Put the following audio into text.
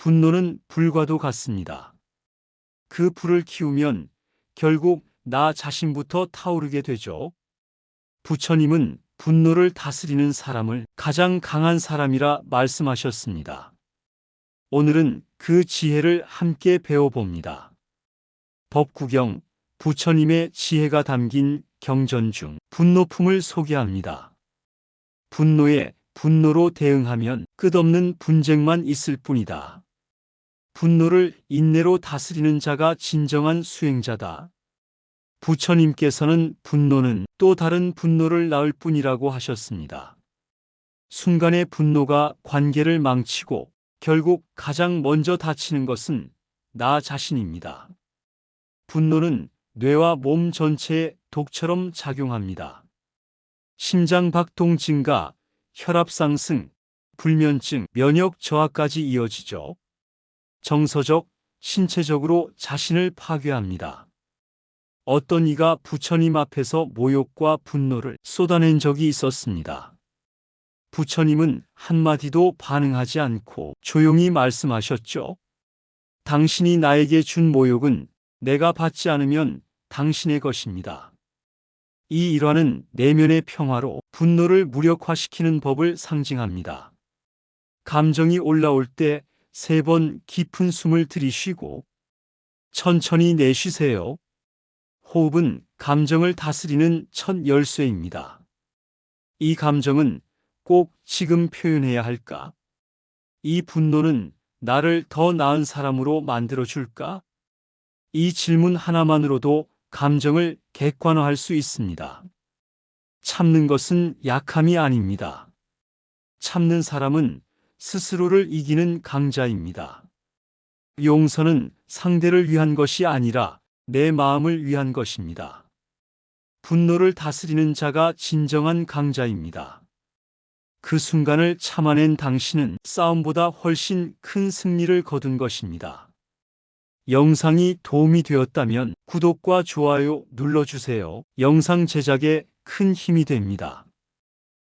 분노는 불과도 같습니다. 그 불을 키우면 결국 나 자신부터 타오르게 되죠. 부처님은 분노를 다스리는 사람을 가장 강한 사람이라 말씀하셨습니다. 오늘은 그 지혜를 함께 배워봅니다. 법구경 부처님의 지혜가 담긴 경전 중 분노품을 소개합니다. 분노에 분노로 대응하면 끝없는 분쟁만 있을 뿐이다. 분노를 인내로 다스리는 자가 진정한 수행자다. 부처님께서는 분노는 또 다른 분노를 낳을 뿐이라고 하셨습니다. 순간의 분노가 관계를 망치고 결국 가장 먼저 다치는 것은 나 자신입니다. 분노는 뇌와 몸 전체에 독처럼 작용합니다. 심장 박동 증가, 혈압 상승, 불면증, 면역 저하까지 이어지죠. 정서적, 신체적으로 자신을 파괴합니다. 어떤 이가 부처님 앞에서 모욕과 분노를 쏟아낸 적이 있었습니다. 부처님은 한마디도 반응하지 않고 조용히 말씀하셨죠. 당신이 나에게 준 모욕은 내가 받지 않으면 당신의 것입니다. 이 일화는 내면의 평화로 분노를 무력화시키는 법을 상징합니다. 감정이 올라올 때 세 번 깊은 숨을 들이쉬고 천천히 내쉬세요. 호흡은 감정을 다스리는 첫 열쇠입니다. 이 감정은 꼭 지금 표현해야 할까? 이 분노는 나를 더 나은 사람으로 만들어 줄까? 이 질문 하나만으로도 감정을 객관화할 수 있습니다. 참는 것은 약함이 아닙니다. 참는 사람은 스스로를 이기는 강자입니다. 용서는 상대를 위한 것이 아니라 내 마음을 위한 것입니다. 분노를 다스리는 자가 진정한 강자입니다. 그 순간을 참아낸 당신은 싸움보다 훨씬 큰 승리를 거둔 것입니다. 영상이 도움이 되었다면 구독과 좋아요 눌러주세요. 영상 제작에 큰 힘이 됩니다.